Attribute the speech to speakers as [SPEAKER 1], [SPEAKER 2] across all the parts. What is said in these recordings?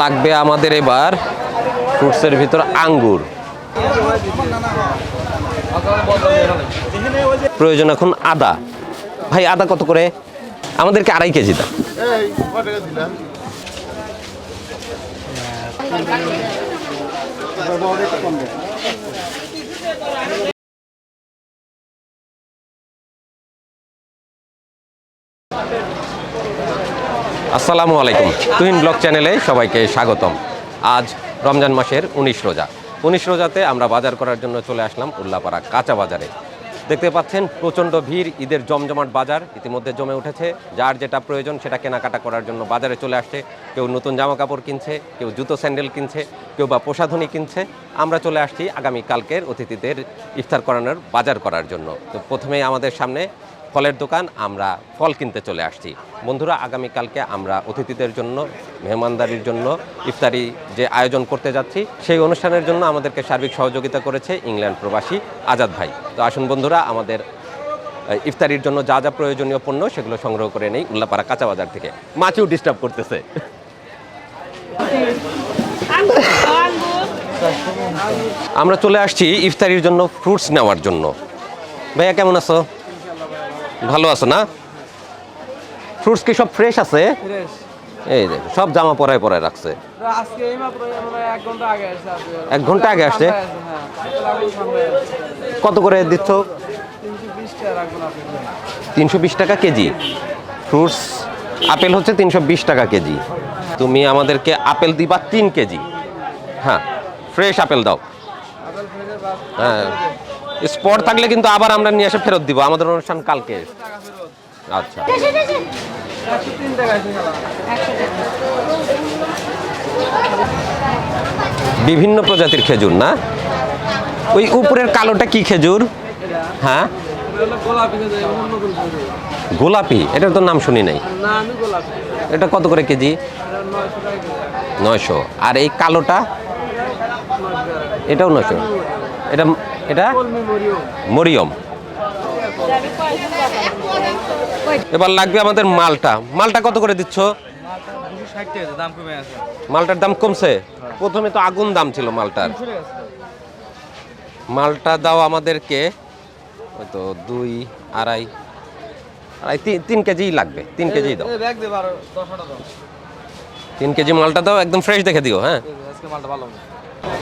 [SPEAKER 1] লাগবে আমাদের এবার ফ্রুটসের ভিতর আঙ্গুর। প্রয়োজন এখন আদা। ভাই, আদা কত করে? আমাদেরকে আড়াই কেজি দাও। আসসালামু আলাইকুম। তুহিন ব্লগ চ্যানেলে সবাইকে স্বাগতম। আজ রমজান মাসের উনিশ রোজা। উনিশ রোজাতে আমরা বাজার করার জন্য চলে আসলাম উল্লাপাড়া কাঁচা বাজারে। দেখতে পাচ্ছেন, প্রচণ্ড ভিড়, ঈদের জমজমাট বাজার ইতিমধ্যে জমে উঠেছে। যার যেটা প্রয়োজন সেটা কেনাকাটা করার জন্য বাজারে চলে আসছে। কেউ নতুন জামা কাপড় কিনছে, কেউ জুতো স্যান্ডেল কিনছে, কেউ বা প্রসাধনী কিনছে। আমরা চলে আসছি আগামী কালকের অতিথিদের ইফতার করানোর বাজার করার জন্য। তো প্রথমেই আমাদের সামনে ফলের দোকান, আমরা ফল কিনতে চলে আসছি। বন্ধুরা, আগামীকালকে আমরা অতিথিদের জন্য, মেহমানদারির জন্য ইফতারি যে আয়োজন করতে যাচ্ছি, সেই অনুষ্ঠানের জন্য আমাদেরকে সার্বিক সহযোগিতা করেছে ইংল্যান্ড প্রবাসী আজাদ ভাই। তো আসুন বন্ধুরা, আমাদের ইফতারির জন্য যা যা প্রয়োজনীয় পণ্য, সেগুলো সংগ্রহ করে নেই উল্লাপাড়া কাঁচা বাজার থেকে। মাছিও ডিস্টার্ব করতেছে। আমরা চলে আসছি ইফতারির জন্য ফ্রুটস নেওয়ার জন্য। ভাইয়া, কেমন আছো? ভালো আছো না? ফ্রুটস কি সব ফ্রেশ আছে? এই যে সব জামা পরায় পরায় রাখছে।
[SPEAKER 2] এক ঘণ্টা আগে আসছে
[SPEAKER 1] আসছে?
[SPEAKER 2] হ্যাঁ আছে।
[SPEAKER 1] কত করে দিচ্ছ?
[SPEAKER 2] তিনশো বিশ টাকা
[SPEAKER 1] কেজি? ফ্রুটস আপেল হচ্ছে তিনশো বিশ টাকা কেজি। তুমি আমাদেরকে আপেল দিবা তিন কেজি। হ্যাঁ ফ্রেশ আপেল দাও। হ্যাঁ। স্পট থাকলে কিন্তু আবার আমরা নিয়ে এসে ফেরত দিব। আমাদের অনুষ্ঠান কালকে। আচ্ছা। বিভিন্ন প্রজাতির খেজুর, না? ওই উপরের কালোটা কি খেজুর? হ্যাঁ?
[SPEAKER 2] গোলাপি।
[SPEAKER 1] এটার তো নাম শুনি নাই। এটা কত করে কেজি?
[SPEAKER 2] নয়শো।
[SPEAKER 1] আর এই কালোটা? এটাও নয়শো। এটা এটা? মরিয়ম। এবার লাগবে আমাদের মালটা। মালটা কত করে দিচ্ছ? মালটার দাম কমছে? প্রথমে তো আগুন দাম ছিল মালটার। মালটা দাও আমাদেরকে। ওই তো দুই, আড়াই আড়াই, তিন কেজিই লাগবে। তিন কেজি দাও। তিন কেজি মালটা দাও, একদম ফ্রেশ দেখে দিও হ্যাঁ?
[SPEAKER 2] মালটা ভালো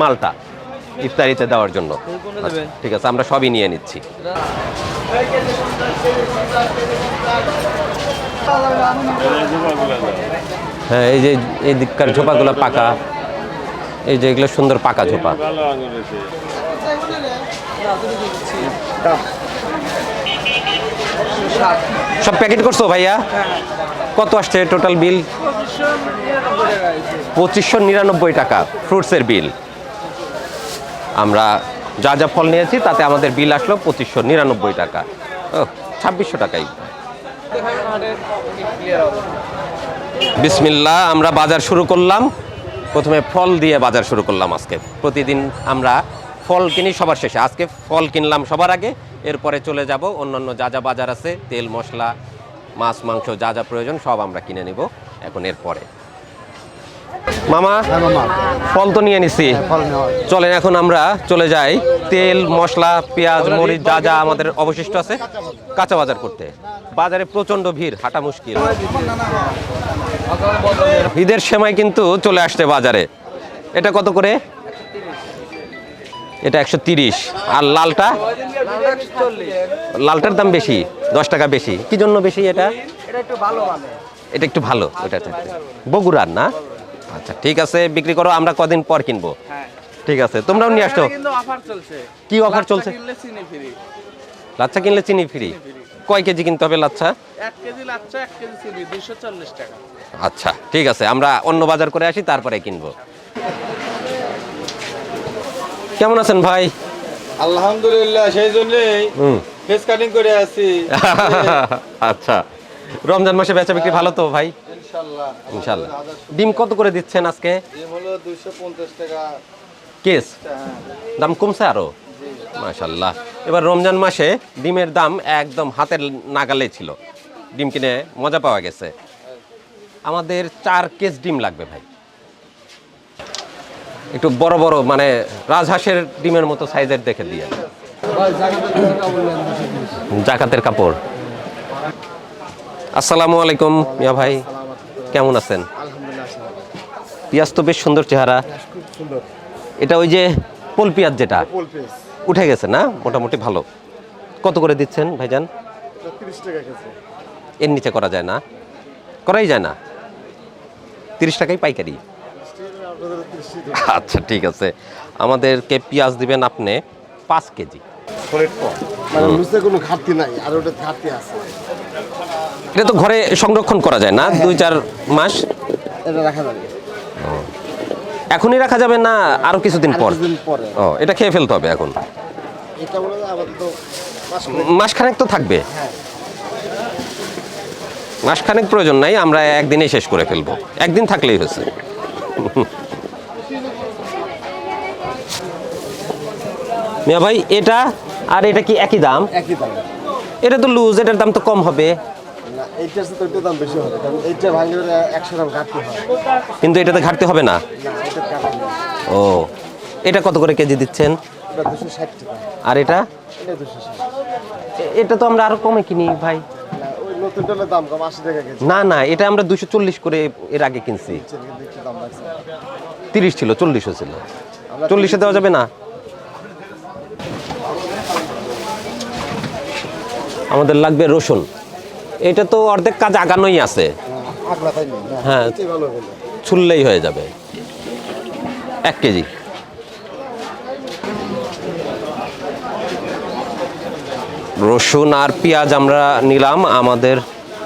[SPEAKER 1] মালটা ইফতারিতে দেওয়ার জন্য। আচ্ছা, ঠিক আছে আমরা সবই নিয়ে নিচ্ছি। হ্যাঁ এই যে এই দিককার ঝোপাগুলো পাকা। এই যে এগুলো সুন্দর পাকা ঝোপা। সব প্যাকেট করছ ভাইয়া? কত আসছে টোটাল বিল
[SPEAKER 2] পঁচিশশো নিরানব্বই টাকা
[SPEAKER 1] ফ্রুটসের বিল আমরা যা যা ফল নিয়েছি, তাতে আমাদের বিল আসলো পঁচিশশো নিরানব্বই টাকা। ও, ছাব্বিশশো টাকাই। বিসমিল্লা আমরা বাজার শুরু করলাম। প্রথমে ফল দিয়ে বাজার শুরু করলাম আজকে। প্রতিদিন আমরা ফল কিনি সবার শেষে। আজকে ফল কিনলাম সবার আগে। এরপরে চলে যাব, অন্যান্য যা যা বাজার আছে, তেল, মশলা, মাছ, মাংস যা যা প্রয়োজন সব আমরা কিনে নিব এখন এরপরে। মামা ফল তো নিয়ে নিছি। চলেন এখন আমরা চলে যাই। তেল মশলা পেঁয়াজ মরিচ যা যা আমাদের অবশিষ্ট আছে কাঁচা বাজার। করতে। বাজারে প্রচণ্ড ভিড় হাঁটা মুশকিল। ঈদের সময় কিন্তু চলে আসছে বাজারে। এটা কত করে? এটা একশো তিরিশ। আর লালটা? লালটার দাম বেশি দশ টাকা বেশি। কি জন্য বেশি এটা?
[SPEAKER 2] এটা একটু ভালো
[SPEAKER 1] এটা একটু ভালো চাইতে বগুড়ার না? আচ্ছা ঠিক আছে বিক্রি করো আমরা কদিন পর কিনবো।
[SPEAKER 2] হ্যাঁ।
[SPEAKER 1] ঠিক আছে তোমরাও নিয়ে আসছো
[SPEAKER 2] অফার চলছে।
[SPEAKER 1] কি অফার চলছে?
[SPEAKER 2] কিনলে চিনি ফ্রি
[SPEAKER 1] লাচ্ছা কিনলে চিনি ফ্রি কয় কেজি কিনতে হবে লাচ্ছা? আচ্ছা ঠিক আছে আমরা অন্য বাজার করে আসি তারপরে কিনবো। কেমন আছেন ভাই?
[SPEAKER 3] আলহামদুলিল্লাহ সেই জন্যই ফেস কাটিং করে আছি।
[SPEAKER 1] আচ্ছা রমজান মাসে বেচা বিক্রি ভালো তো ভাই?
[SPEAKER 3] ইনশাল্লাহ
[SPEAKER 1] ডিম কত করে দিচ্ছেন আজকে? কেস?
[SPEAKER 3] হ্যাঁ।
[SPEAKER 1] দাম কমছে আরও? মাশাল্লাহ এবার রমজান মাসে ডিমের দাম একদম হাতের নাগালে ছিল। ডিম কিনে মজা পাওয়া গেছে। আমাদের চার কেস ডিম লাগবে ভাই। একটু বড় বড় মানে রাজহাঁসের ডিমের মতো সাইজের দেখে দিয়ে। জাকাতের কাপড়। আসসালামু আলাইকুম মিয়া ভাই। কেমন আছেন? পেঁয়াজ তো বেশ সুন্দর চেহারা। এটা ওই যে পোল পেঁয়াজ যেটা? উঠে গেছে না? মোটামুটি ভালো। কত করে দিচ্ছেন ভাইজান? এর নিচে করা যায় না? করাই যায় না? তিরিশ টাকাই পাইকারি। আচ্ছা ঠিক আছে। আমাদেরকে পেঁয়াজ দিবেন আপনি পাঁচ কেজি।
[SPEAKER 4] মানে কোনো ঘাটতি নাই আর ওটা ঘাটতি আছে।
[SPEAKER 1] এটা তো ঘরে সংরক্ষণ করা যায় না? দুই চার মাস?
[SPEAKER 4] এটা রাখা যাবে।
[SPEAKER 1] এখনই রাখা যাবে না আরও কিছুদিন পর? ও এটা খেয়ে ফেলতে হবে এখন? মাসখানেক তো থাকবে? মাসখানেক প্রয়োজন নাই আমরা একদিনেই শেষ করে ফেলব। একদিন থাকলেই হয়েছে। মিয়া ভাই এটা আর এটা কি একই দাম?
[SPEAKER 4] একই দাম।
[SPEAKER 1] এটা তো লুজ এটার দাম তো কম হবে।
[SPEAKER 4] এইটার সাথে দাম বেশি হবে কারণ এইটা ভাঙলে একশো গ্রাম ঘাটতি হয়।
[SPEAKER 1] কিন্তু এটাতে ঘাটতি হবে না? ও এটা কত করে কেজি দিচ্ছেন? আর এটা?
[SPEAKER 4] এটা
[SPEAKER 1] তো আমরা আরও কমে কিনি ভাই।
[SPEAKER 4] না
[SPEAKER 1] না এটা আমরা দুশো চল্লিশ করে এর আগে কিনছি। তিরিশ ছিল চল্লিশও ছিল। চল্লিশে দেওয়া যাবে না? আমাদের লাগবে রসুন। এটা তো অর্ধেক কাজ আগানোই আছে। হ্যাঁ। ছুললেই হয়ে যাবে। এক কেজি। রসুন আর পেঁয়াজ আমরা নিলাম আমাদের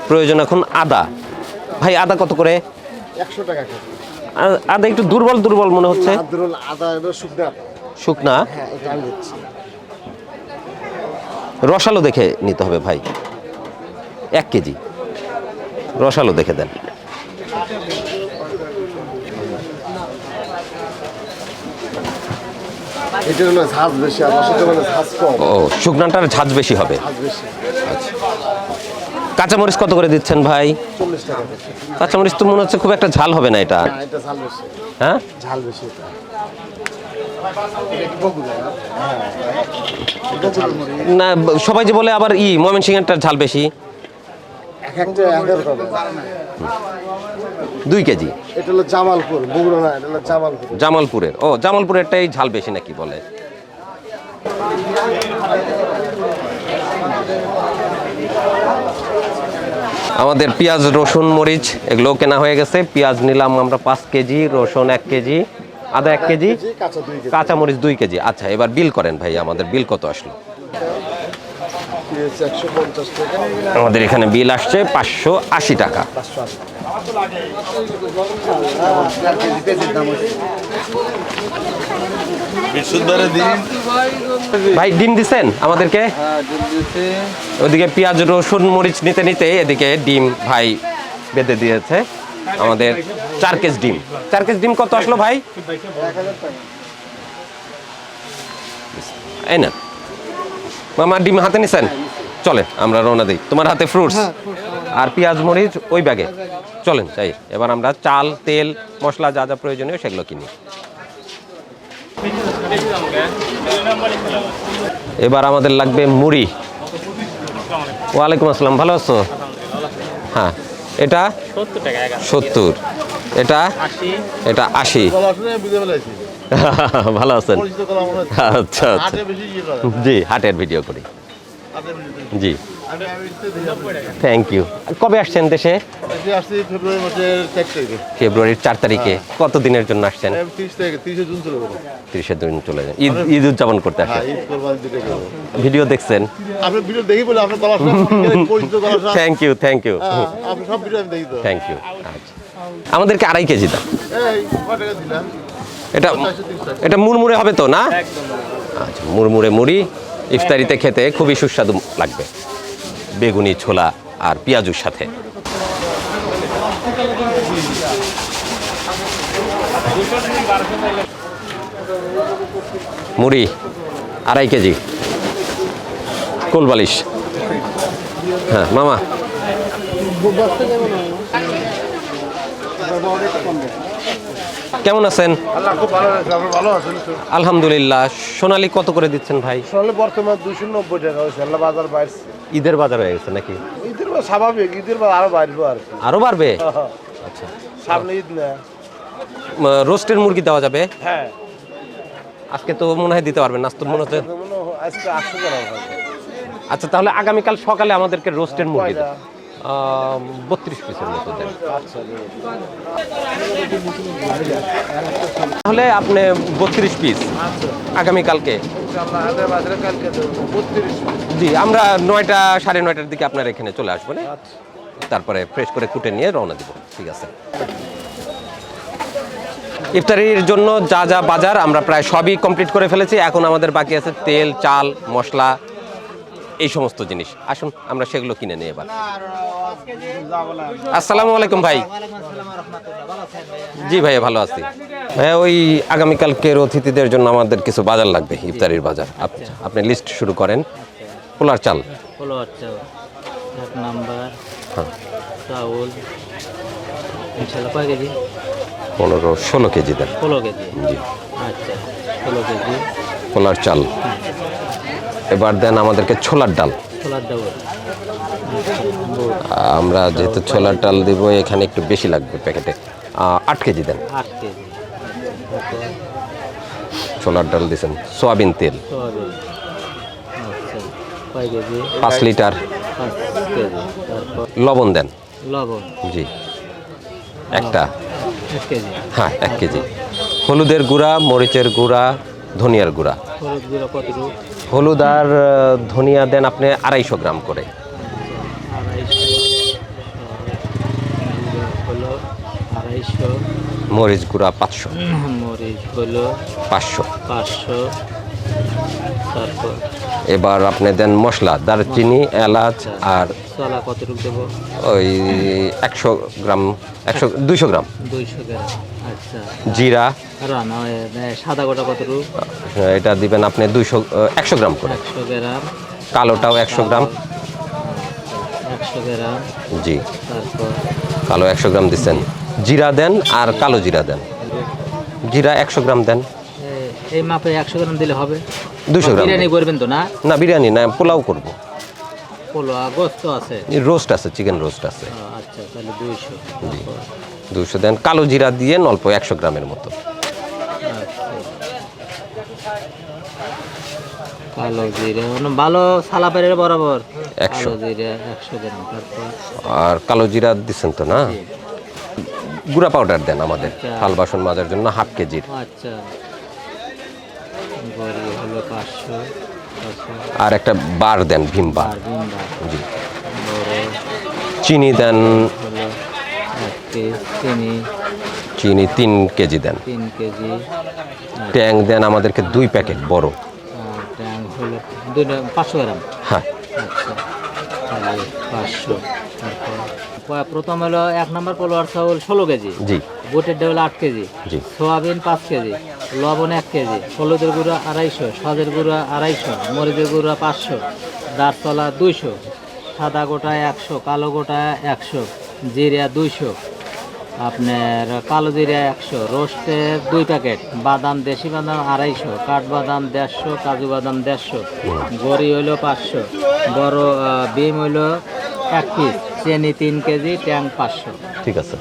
[SPEAKER 1] প্রয়োজন এখন আদা। ভাই আদা কত করে?
[SPEAKER 4] একশো টাকা
[SPEAKER 1] আদা একটু দুর্বল দুর্বল মনে হচ্ছে।
[SPEAKER 4] শুকনো। হ্যাঁ
[SPEAKER 1] রসালো দেখে নিতে হবে ভাই। এক কেজি। রসালো দেখে দেন। ও শুকনাটার ঝাঁজ বেশি হবে।
[SPEAKER 4] বেশি।
[SPEAKER 1] কাঁচামরিচ কত করে দিচ্ছেন ভাই? কাঁচামরিচ তো মনে হচ্ছে খুব একটা ঝাল হবে না এটা।
[SPEAKER 4] হ্যাঁ? ঝাল বেশি
[SPEAKER 1] হ্যাঁ না সবাই যে বলে আবার ই ময়মনসিংহেরটার ঝাল বেশি।
[SPEAKER 4] এক একটা
[SPEAKER 1] দুই কেজি।
[SPEAKER 4] এটা হলো জামালপুর বগুড়া না এটা হলো জামালপুর।
[SPEAKER 1] জামালপুরের। ও জামালপুরেরটাই ঝাল বেশি নাকি বলে? আমাদের পেঁয়াজ রসুন মরিচ এগুলো কেনা হয়ে গেছে। পেঁয়াজ নিলাম আমরা পাঁচ কেজি রসুন এক কেজি আদা এক কেজি
[SPEAKER 4] জি, কাঁচা দুই কেজি।
[SPEAKER 1] মরিচ দুই কেজি। আচ্ছা এবার বিল করেন ভাই আমাদের বিল কত আসলো? আমাদের এখানে বিল আসছে পাঁচশো আশি টাকা। ভাই, ডিম দিচ্ছেন আমাদেরকে? ওদিকে পেঁয়াজ, রসুন, মরিচ নিতে নিতে এদিকে ডিম ভাই বেঁধে দিয়েছে। আমাদের চার কেজ ডিম। চার কেজ ডিম কত আসলো ভাই? এই না। মামা ডিম হাতে নিছেন? চলে আমরা রওনা দিই। তোমার হাতে ফ্রুটস আর পেঁয়াজ মরিচ ওই ব্যাগে চলেন চাই এবার আমরা চাল তেল মশলা যা যা প্রয়োজনীয় সেগুলো কিনি। এবার আমাদের লাগবে মুড়ি। ওয়ালাইকুম আসসালাম ভালো আছো? হ্যাঁ এটা?
[SPEAKER 2] সত্তর
[SPEAKER 1] এটা? এটা আশি। ভালো আছেন?
[SPEAKER 4] মনে
[SPEAKER 1] আচ্ছা আচ্ছা। জি হাটের ভিডিও করি। জি। থ্যাংক ইউ কবে আসছেন দেশে?
[SPEAKER 3] ফেব্রুয়ারি চার তারিখে।
[SPEAKER 1] ফেব্রুয়ারির চার তারিখে। কত দিনের জন্য আসছেন?
[SPEAKER 3] তিরিশে জুন চলে
[SPEAKER 1] দিন চলে যান ঈদ ঈদ উদযাপন করতে
[SPEAKER 3] হ্যাঁ গেবো
[SPEAKER 1] ভিডিও দেখছেন?
[SPEAKER 3] আপনি ভিডিও দেখি বলে আপনার গলা পরিচিত গলা
[SPEAKER 1] thank you thank you thank you আচ্ছা। আমাদেরকে আড়াই কেজি দাম এটা এটা মুড়মুড়ে হবে তো, না? আচ্ছা মুড়মুড়ে মুড়ি, ইফতারিতে খেতে খুবই সুস্বাদু লাগবে। বেগুনি, ছোলা আর পেঁয়াজুর সাথে। মুড়ি, আড়াই কেজি। কোলবালিশ। হ্যাঁ মামা। কেমন আছেন?
[SPEAKER 3] আল্লাহ খুব ভালো লাগছে আপনার ভালো আছেন
[SPEAKER 1] আলহামদুলিল্লাহ। সোনালি কত করে দিচ্ছেন ভাই?
[SPEAKER 3] আসলে বর্তমান দুশো নব্বই টাকা হয়েছে আল্লাহ বাজার বাড়ছে।
[SPEAKER 1] ঈদের বাজার হয়ে গেছে নাকি?
[SPEAKER 3] ঈদের স্বাভাবিক ঈদের বা আরও বাড়বো আর কি।
[SPEAKER 1] আরও বাড়বে? আচ্ছা।
[SPEAKER 3] সামনে ঈদ না।
[SPEAKER 1] রোস্টের মুরগি দেওয়া যাবে?
[SPEAKER 3] হ্যাঁ।
[SPEAKER 1] আজকে তো মনে হয় দিতে পারবেন আজ তো মনে হচ্ছে
[SPEAKER 3] হয় আজকে আসতে
[SPEAKER 1] আচ্ছা তাহলে আগামীকাল সকালে আমাদেরকে রোস্টের মুরগি
[SPEAKER 3] কয়টা?
[SPEAKER 1] বত্রিশ পিসের মতো দেন।
[SPEAKER 3] আচ্ছা
[SPEAKER 1] তাহলে আপনি বত্রিশ পিস আগামীকালকে জি আমরা নয়টা সাড়ে নয়টার দিকে আপনার এখানে চলে আসব না? তারপরে ফ্রেশ করে কুটে নিয়ে রওনা দিব ঠিক আছে? ইফতারির জন্য যা যা বাজার আমরা প্রায় সবই কমপ্লিট করে ফেলেছি। এখন আমাদের বাকি আছে তেল চাল মশলা এই সমস্ত জিনিস। আসুন আমরা সেগুলো কিনে নিই এবার। আসসালামু আলাইকুম ভাই। জি ভাইয়া ভালো আছি। হ্যাঁ ওই আগামীকালকের অতিথিদের জন্য আমাদের কিছু বাজার লাগবে ইফতারির বাজার। আপ- আপনি লিস্ট শুরু করেন। পোলার চাল।
[SPEAKER 2] হলো আচ্ছা এক নাম্বার।
[SPEAKER 1] হ্যাঁ।
[SPEAKER 2] চাউল ইনশাল্লাহ কয় কেজি?
[SPEAKER 1] পনেরো ষোলো কেজি দেন।
[SPEAKER 2] ষোলো কেজি।
[SPEAKER 1] জি।
[SPEAKER 2] আচ্ছা ষোলো কেজি।
[SPEAKER 1] পোলার চাল। এবার দেন আমাদেরকে ছোলার ডাল।
[SPEAKER 2] ছোলার
[SPEAKER 1] আমরা যেহেতু ছোলার ডাল দিব এখানে একটু বেশি লাগবে প্যাকেটে। আট কেজি দেন। ছোলার ডাল দিয়েছেন সোয়াবিন তেল।
[SPEAKER 2] আচ্ছা
[SPEAKER 1] পাঁচ লিটার। লবণ দেন।
[SPEAKER 2] লবণ।
[SPEAKER 1] জি। একটা। হ্যাঁ এক কেজি। হলুদের গুঁড়া মরিচের গুঁড়া ধনিয়ার গুঁড়া।
[SPEAKER 2] হলুদ
[SPEAKER 1] আর ধনিয়া দেন আপনি আড়াইশো গ্রাম করে। মরিচ গুঁড়া পাঁচশো।
[SPEAKER 2] মরিচ হলো
[SPEAKER 1] পাঁচশো।
[SPEAKER 2] পাঁচশো।
[SPEAKER 1] এবার আপনি দেন মশলা দারচিনি এলাচ আর
[SPEAKER 2] কতটুকু দেবো?
[SPEAKER 1] ওই একশো গ্রাম একশো দুইশো গ্রাম।
[SPEAKER 2] দুইশো গ্রাম। আচ্ছা
[SPEAKER 1] জিরা।
[SPEAKER 2] হয়ে নেয় সাদা গোটা কতটুকু?
[SPEAKER 1] আহ, এটা দিবেন আপনি দুইশো একশো গ্রাম করে।
[SPEAKER 2] একশো গ্রাম।
[SPEAKER 1] কালোটাও একশো গ্রাম।
[SPEAKER 2] একশো গ্রাম।
[SPEAKER 1] জি।
[SPEAKER 2] তারপর?
[SPEAKER 1] কালো একশো গ্রাম দিচ্ছেন। জিরা দেন আর কালো জিরা দেন। জিরা একশো গ্রাম দেন।
[SPEAKER 2] এই মাপে একশো গ্রাম দিলে হবে?
[SPEAKER 1] 200 গ্রাম
[SPEAKER 2] বিরিয়ানি করবেন তো না?
[SPEAKER 1] না বিরিয়ানি না পোলাও করব।
[SPEAKER 2] পোলোয়া গোস্ত আছে?
[SPEAKER 1] রোস্ট আছে চিকেন রোস্ট আছে।
[SPEAKER 2] আচ্ছা তাহলে দুইশো।
[SPEAKER 1] দুশো দেন। কালো জিরা দিয়ে অল্প একশো গ্রামের মতো।
[SPEAKER 2] কালো জিরে মানে ভালো সালাপারের বরাবর।
[SPEAKER 1] একশো।
[SPEAKER 2] একশো গ্রাম
[SPEAKER 1] আর কালো জিরা দিচ্ছেন তো না? গুঁড়া পাউডার দেন আমাদের
[SPEAKER 2] আচ্ছা।
[SPEAKER 1] থাল বাসন মাজার জন্য হাফ কেজির।
[SPEAKER 2] আচ্ছা।
[SPEAKER 1] আর একটা বার দেন ভীম বার। জি। চিনি দেন।
[SPEAKER 2] চিনি
[SPEAKER 1] চিনি তিন কেজি দেন।
[SPEAKER 2] তিন কেজি
[SPEAKER 1] ট্যাং দেন আমাদেরকে দুই প্যাকেট বড়।
[SPEAKER 2] ট্যাং হলো দুই পাঁচশো গ্রাম।
[SPEAKER 1] হ্যাঁ।
[SPEAKER 2] আচ্ছা তাহলে পাঁচশো। প্রথম হলো এক নম্বর পোলোয়ার চাউল ষোলো কেজি
[SPEAKER 1] জি।
[SPEAKER 2] বুটের ডাউল আট কেজি
[SPEAKER 1] জি।
[SPEAKER 2] সোয়াবিন পাঁচ কেজি লবণ এক কেজি হলুদের গুঁড়া আড়াইশো সজের গুঁড়া আড়াইশো মরিচের গুঁড়া পাঁচশো দারতলা দুইশো সাদা গোটা একশো কালো গোটা একশো জিরা দুইশো আপনার কালো জিরা একশো রোস্টের দুই প্যাকেট বাদাম দেশি বাদাম আড়াইশো কাঠবাদাম দেড়শো কাজু বাদাম দেড়শো গড়ি হইল পাঁচশো বড় বিম হইল এক পিস চেনি তিন কেজি ট্যাং পাঁচশো।
[SPEAKER 1] ঠিক আছে।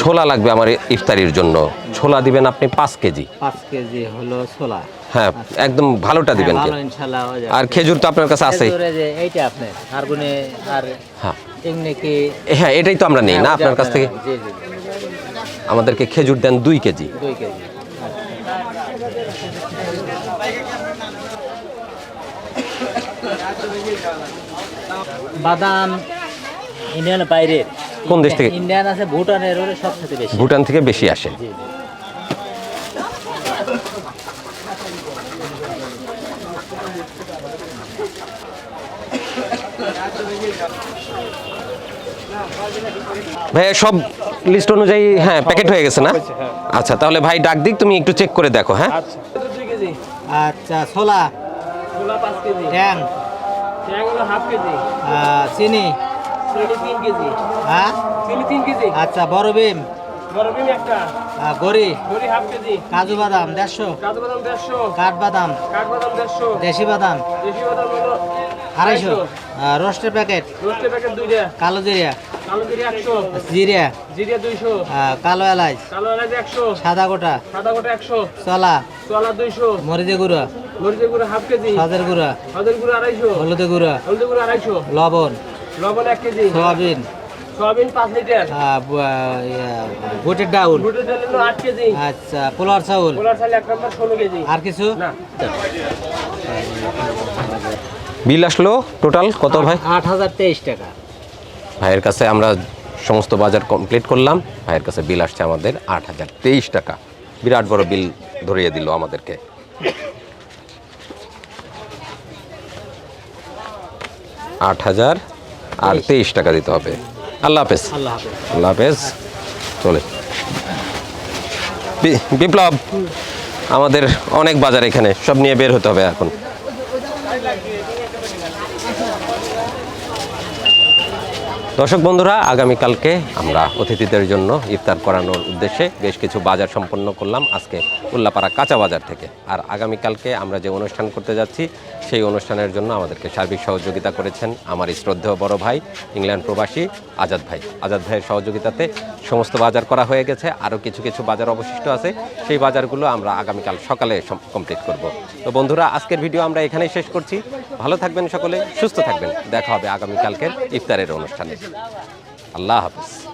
[SPEAKER 1] ছোলা লাগবে আমার ইফতারির জন্য। ছোলা দিবেন আপনি পাঁচ কেজি।
[SPEAKER 2] পাঁচ কেজি হলো ছোলা।
[SPEAKER 1] হ্যাঁ একদম ভালোটা দিবেন
[SPEAKER 2] হ্যাঁ।
[SPEAKER 1] আর খেজুর তো আপনার কাছে আছে
[SPEAKER 2] এইটা আপনার আর গুনে আর
[SPEAKER 1] হ্যাঁ।
[SPEAKER 2] এমনি কি
[SPEAKER 1] হ্যাঁ এটাই তো আমরা নেই না
[SPEAKER 2] হ্যাঁ,
[SPEAKER 1] আপনার কাছ থেকে? আমাদেরকে খেজুর দেন দুই কেজি।
[SPEAKER 2] দুই কেজি। বাদাম ইন্ডিয়ান বাইরে
[SPEAKER 1] কোন দেশ থেকে?
[SPEAKER 2] ইন্ডিয়ান আছে ভুটানের সব থেকে বেশি।
[SPEAKER 1] ভুটান থেকে বেশি আসে।
[SPEAKER 2] জি
[SPEAKER 1] সব লিস্ট অনুযায়ী হ্যাঁ প্যাকেট হয়ে গেছে না? আচ্ছা তাহলে ভাই ডাক দিক তুমি একটু চেক করে দেখো হ্যাঁ?
[SPEAKER 2] আচ্ছা। ছোলা। ট্যাং। আহ, চিনি। হ্যাঁ? আচ্ছা বড় বিম আহ, গড়ি কাজু। বাদাম দেড়শো। কাঠবাদাম দেশি বাদাম। আড়াইশো। আহ, রোস্টের প্যাকেট? দুইটা। কালো জিরিয়া। জিরিয়া আহ, কালো এলাচ সাদা গোটা?
[SPEAKER 5] সাদা গোটা একশো।
[SPEAKER 2] চলা?
[SPEAKER 5] চলা দুইশো।
[SPEAKER 2] মরিচে গুঁড়া?
[SPEAKER 5] মরিচের গুঁড়ো হাফ কেজি।
[SPEAKER 2] সাদের গুঁড়া?
[SPEAKER 5] হলদের গুঁড়ো আড়াইশো।
[SPEAKER 2] হলুদে গুঁড়া?
[SPEAKER 5] হলদের গুঁড়ো আড়াইশো।
[SPEAKER 2] লবণ?
[SPEAKER 5] লবণ এক কেজি।
[SPEAKER 2] সয়াবিন?
[SPEAKER 5] সয়াবিন পাঁচ লিটার।
[SPEAKER 2] বুটের ডাউল?
[SPEAKER 5] বুটের কেজি।
[SPEAKER 2] আচ্ছা পোলার চাউল?
[SPEAKER 5] পোলার নম্বর কেজি।
[SPEAKER 2] আর কিছু?
[SPEAKER 5] না।
[SPEAKER 1] বিল আসলো টোটাল কত ভাই?
[SPEAKER 2] আট হাজার তেইশ টাকা।
[SPEAKER 1] ভাইয়ের কাছে আমরা সমস্ত বাজার কমপ্লিট করলাম ভাইয়ের কাছে বিল আসছে আমাদের আট হাজার তেইশ টাকা। বিরাট বড় বিল ধরিয়ে দিল আমাদেরকে। আট হাজার আর তেইশ। টাকা দিতে হবে। আল্লাহ হাফেজ।
[SPEAKER 2] আল্লাহ হাফেজ।
[SPEAKER 1] চলে। বিপ্লব আমাদের অনেক বাজার এখানে সব নিয়ে বের হতে হবে এখন। দর্শক বন্ধুরা, আগামীকালকে আমরা অতিথিদের জন্য ইফতার করানোর উদ্দেশ্যে বেশ কিছু বাজার সম্পন্ন করলাম আজকে উল্লাপাড়া কাঁচা বাজার থেকে। আর আগামীকালকে আমরা যে অনুষ্ঠান করতে যাচ্ছি, সেই অনুষ্ঠানের জন্য আমাদেরকে সার্বিক সহযোগিতা করেছেন আমার শ্রদ্ধেয় বড় ভাই, ইংল্যান্ড প্রবাসী আজাদ ভাই। আজাদ ভাইয়ের সহযোগিতাতে সমস্ত বাজার করা হয়ে গেছে, আরও কিছু কিছু বাজার অবশিষ্ট আছে, সেই বাজারগুলো আমরা আগামীকাল সকালে কমপ্লিট করব। তো বন্ধুরা, আজকের ভিডিও আমরা এখানেই শেষ করছি। ভালো থাকবেন সকলে, সুস্থ থাকবেন। দেখা হবে আগামীকালকের ইফতারের অনুষ্ঠানে। আল্লাহ হাফিজ।